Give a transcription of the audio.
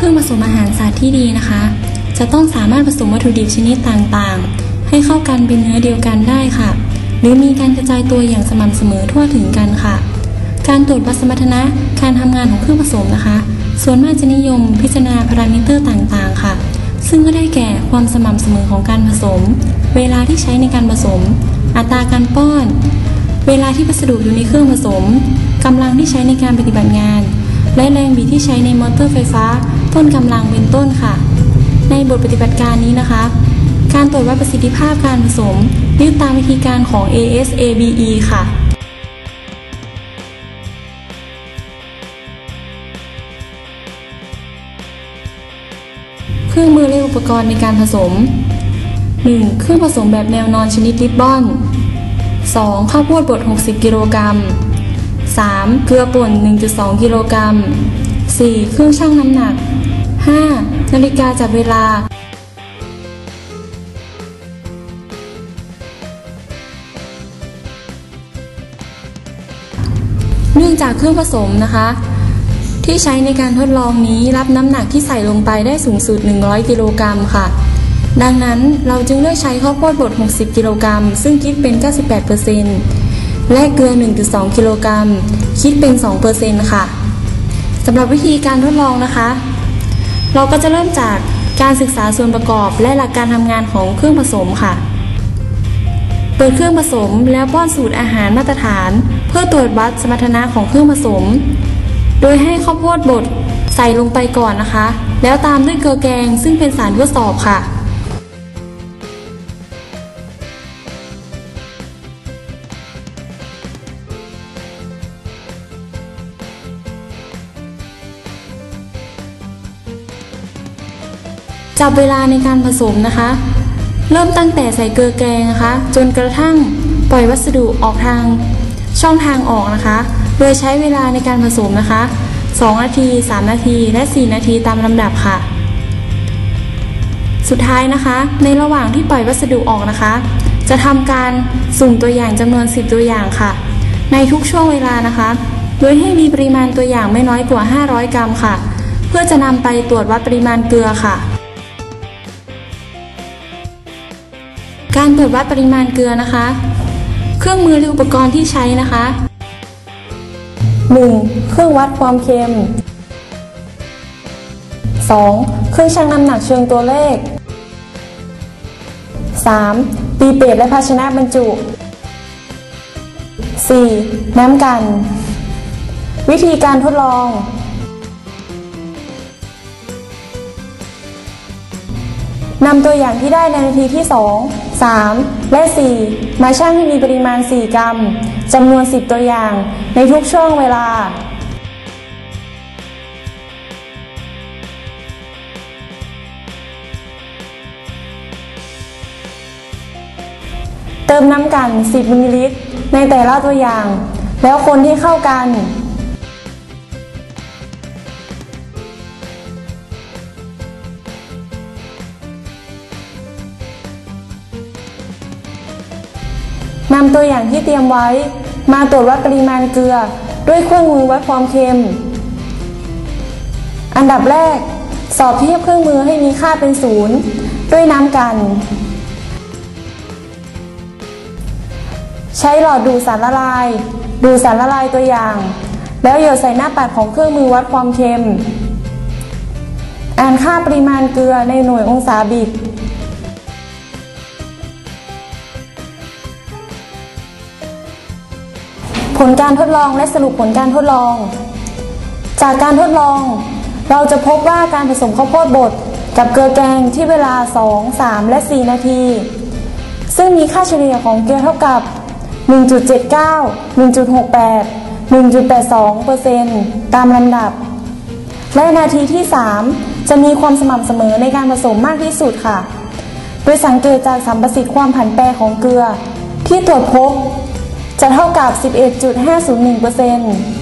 รื่องผสมอาหารสัตว์ที่ดีนะคะ จะต้องสามารถผสมวัตถุดิบชนิดต่างๆ ให้เข้ากันเป็นเนื้อเดียวกันได้ค่ะ หรือมีการกระจายตัวอย่างสม่ำเสมอทั่วถึงกันค่ะ การตรวจวัดสมรรถนะการทำงานของเครื่องผสมนะคะ ส่วนมากจะนิยมพิจารณาพารามิเตอร์ต่างๆ ค่ะ ซึ่งก็ได้แก่ความสม่ำเสมอของการผสม เวลาที่ใช้ในการผสม อัตราการป้อน เวลาที่วัสดุอยู่ในเครื่องผสมกำลังที่ใช้ในการปฏิบัติงาน และแรงบิดที่ใช้ในมอเตอร์ไฟฟ้า ต้นกำลังเป็นต้นค่ะ ในบทปฏิบัติการนี้นะคะ การตรวจวัดประสิทธิภาพการผสมยึดตามวิธีการของ ASABE ค่ะเครื่องมือและอุปกรณ์ในการผสม 1. เครื่องผสมแบบแนวนอนชนิดริบบอน 2. ข้าวโพดบด 60 กิโลกรัม 3. เกลือป่น 1.2 กิโลกรัม 4. เครื่องชั่งน้ำหนัก 5. นาฬิกาจับเวลา เนื่องจากเครื่องผสมนะคะ ที่ใช้ในการทดลองนี้รับน้ำหนักที่ใส่ลงไปได้สูงสุด 100 กิโลกรัมค่ะ ดังนั้นเราจึงเลือกใช้ข้าวโพดบด 60 กิโลกรัม ซึ่งคิดเป็น 98% และเกลือ 1.2 กิโลกรัม คิดเป็น 2%ค่ะสำหรับวิธีการทดลองนะคะ เราก็จะเริ่มจากการศึกษาส่วนประกอบและหลักการทำงานของเครื่องผสมค่ะ เปิดเครื่องผสมแล้วป้อนสูตรอาหารมาตรฐาน เพื่อตรวจวัดสมรรถนะของเครื่องผสม โดยให้ข้าวโพดบดใส่ลงไปก่อนนะคะ แล้วตามด้วยเกลือแกงซึ่งเป็นสารทดสอบค่ะ จับเวลาในการผสมนะคะ เริ่มตั้งแต่ใส่เกลือแกงนะคะ จนกระทั่งปล่อยวัสดุออกทางช่องทางออกนะคะ โดยใช้เวลาในการผสมนะคะ 2 นาที 3 นาที และ 4 นาทีตามลำดับค่ะ สุดท้ายนะคะ ในระหว่างที่ปล่อยวัสดุออกนะคะ จะทำการสุ่มตัวอย่างจำนวน 10 ตัวอย่างค่ะ ในทุกช่วงเวลานะคะ โดยให้มีปริมาณตัวอย่างไม่น้อยกว่า 500 กรัมค่ะ เพื่อจะนำไปตรวจวัดปริมาณเกลือค่ะ การตรวจวัดปริมาณเกลือนะคะ เครื่องมือหรืออุปกรณ์ที่ใช้นะคะ 1. เครื่องวัดความเค็ม 2. เครื่องชั่งน้ำหนักเชิงตัวเลข 3. ปีเปตและภาชนะบรรจุ 4. น้ำกัน วิธีการทดลอง นำตัวอย่างที่ได้ในนาทีที่ 2 3 และ 4 มาชั่งให้มีปริมาณ 4 กรัมจำนวน 10 ตัวอย่างในทุกช่วงเวลา เติมน้ำกัน 10มิลลิลิตรในแต่ละตัวอย่าง แล้วคนที่เข้ากัน นำตัวอย่างที่เตรียมไว้ มาตรวจวัดปริมาณเกลือ ด้วยเครื่องมือวัดความเค็ม อันดับแรก สอบเทียบเครื่องมือให้มีค่าเป็นศูนย์ด้วยน้ำกัน ใช้หลอดดูดสารละลาย ดูดสารละลายตัวอย่าง แล้วหยดใส่หน้าปัดของเครื่องมือวัดความเค็ม อ่านค่าปริมาณเกลือในหน่วยองศาบิด ผลการทดลองและสรุปผลการทดลอง จากการทดลอง เราจะพบว่าการผสมข้าวโพดบดกับเกลือแกงที่เวลา 2 3 และ 4 นาที ซึ่งมีค่าเฉลี่ยของเกลือเท่ากับ 1.79 1.68 1.82เปอร์เซ็นต์ตามลำดับ และนาทีที่ 3 จะมีความสม่ำเสมอในการผสมมากที่สุดค่ะ โดยสังเกตจากสัมประสิทธิ์ความผันแปรของเกลือ ที่ตรวจพบ จะเท่ากับ 11.501%